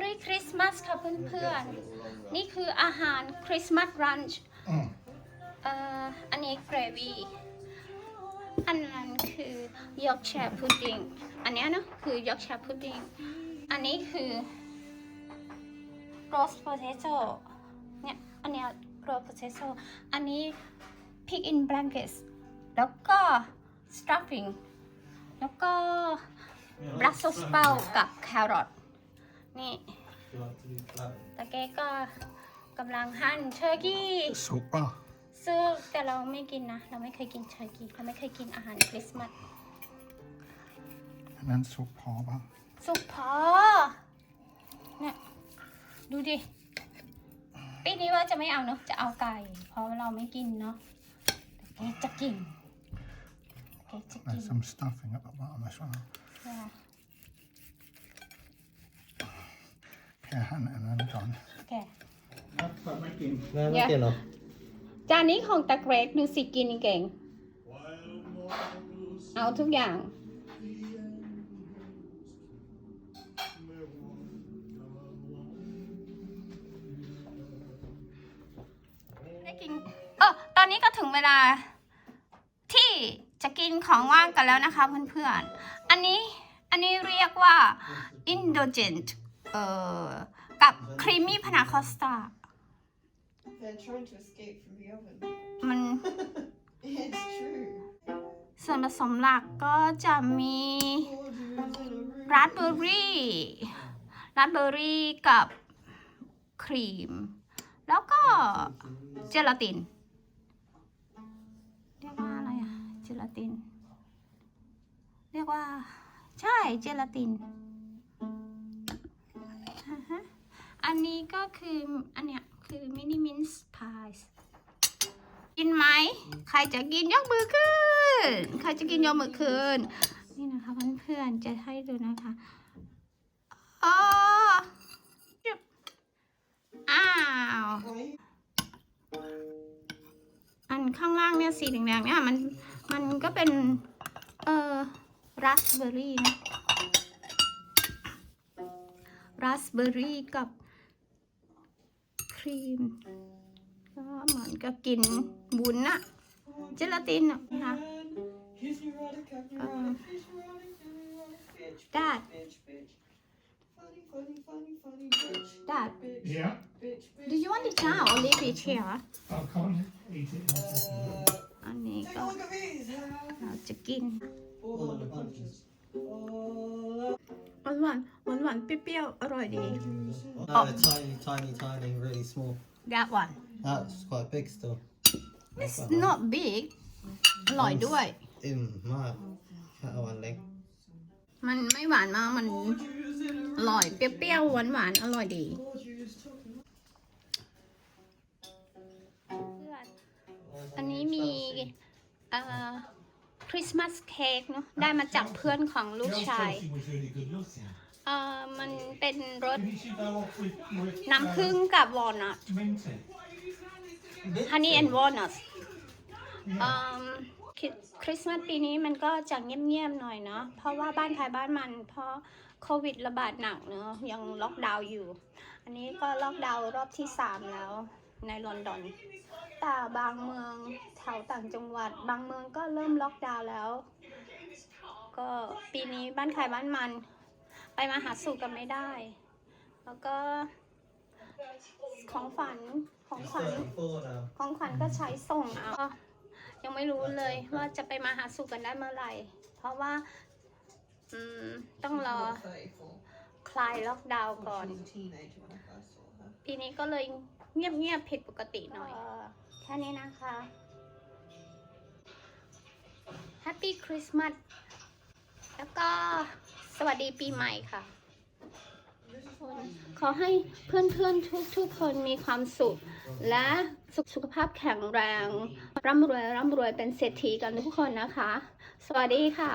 Merry Christmas ค่ะเพื่อนๆ นี่คืออาหารคริสต์มาสรันช์ Mm. เอ่ออันนี้เกรวี่ อันนั้นคือยอร์กแชร์พุดดิ้ง อันเนี้ยเนาะคือยอร์กแชร์พุดดิ้ง อันนี้คือโรสโพเทโต้เนี่ย อันเนี้ยโรสโพเทโต้อันนี้ pig in blankets แล้วก็ stuffing แล้วก็ Brussels sprout กับแครอท นี่ตะเก๊ก็กำลังหั่นเชอร์กี้ Super. ซึ่งแต่เราไม่กินนะ เราไม่เคยกินเชอร์กี้เราไม่เคยกินอาหารคริสต์มาส And then super. สุกพอเนี่ยดูดิปีนี้ว่าจะไม่เอาเนอะจะเอาไก่ เพราะเราไม่กินเนาะแต่เก๊จะกินเก๊จะกิน There's some stuffing at the bottom as well. ค่ะ Okay, hand it and then done. โอเค But making แม่ไม่กินเหรอจานนี้ของตะเกรกดูสิกินเก่ง เอาทุกอย่าง ได้กิน เออตอนนี้ก็ถึงเวลา ที่จะกินของว่างกันแล้วนะคะเพื่อนๆ อันนี้ อันนี้เรียกว่า indulgent เอ่อกับ creamy panna cotta They're trying to escape from the oven. มัน It's true. ส่วนผสมหลักก็จะมี Gorgeous in a room. ราสเบอร์รี่ราสเบอร์รี่กับครีม แล้วก็เจลาติน เรียกว่าอะไรอะเจลาติน เรียกว่า ใช่เจลาติน นนี้ก็คืออันเนี้ยคือมินิมินส์พายกินไหม ใครจะกินยกมือขึ้น ใครจะกินยกมือขึ้น นี่นะคะเพื่อนๆจะให้ดูนะคะอ๋ออ้าว อันข้างล่างเนี่ยสีแดงๆเนี่ยมันมันก็เป็น เอ่อราสเบอร์รี่นะราสเบอร์รี่กับ รีม ก็เหมือนกับกินบุญนะเจลาตินอะนะคะ He's erotic, I'm Um, erotic, he's erotic, I'm erotic, bitch, Dad. bitch, bitch. Funny, funny, funny, funny, bitch. Dad. Bitch, Yeah. bitch, bitch. Do you want it now or leave it here I'll come and eat it. Uh, อันนี้ take ก็ a look at these. เราจะกิน All of the punches. All of หวานหวานหวานหวานๆเปรี้ยวๆอร่อยดี No, they're tiny, tiny, tiny, really small. That one That's quite big still. it's not big อร่อยด้วย In my cat one leg. มันไม่หวานมากมันอร่อยเปรี้ยวๆหวานหวานๆอร่อยดี gorgeous talking. อันนี้มีเอ่อ คริสต์มาสเค้กเนาะได้มาจากเพื่อนของลูกชาย She was really good looking. เอ่อมันเป็นรส Didn't she go off with, with น้ำผึ้งกับวอลนัท minty? honey and walnuts เอิ่มคริคริสต์มาสปีนี้มันก็จะเงียบๆหน่อยเนาะเพราะว่าบ้านใครบ้านมันเพราะโควิดระบาดหนักเนาะยังล็อกดาวน์อยู่ อันนี้ก็ล็อกดาวน์รอบที่ 3 แล้ว ในลอนดอนแต่บางเมืองแถวต่างจังหวัด บางเมืองก็เริ่มล็อกดาวน์แล้ว ก็ปีนี้บ้านใครบ้านมัน ไปมาหาสู่กันไม่ได้ แล้วก็ของฝันของขวัญของขวัญก็ใช้ส่งเอาก็ยังไม่รู้เลยว่าจะไปมาหาสู่กันได้เมื่อไหร่ เพราะว่าต้องรอคลายล็อกดาวน์ก่อนปีนี้ก็เลย เงียบๆผิดปกติหน่อย แค่นี้นะคะ Happy Christmas แล้วก็สวัสดีปีใหม่ค่ะ ขอให้เพื่อนๆทุกๆคนมีความสุข และสุขสุขภาพแข็งแรง ร่ำรวยร่ำรวยเป็นเศรษฐีกันทุกคนนะคะ สวัสดีค่ะ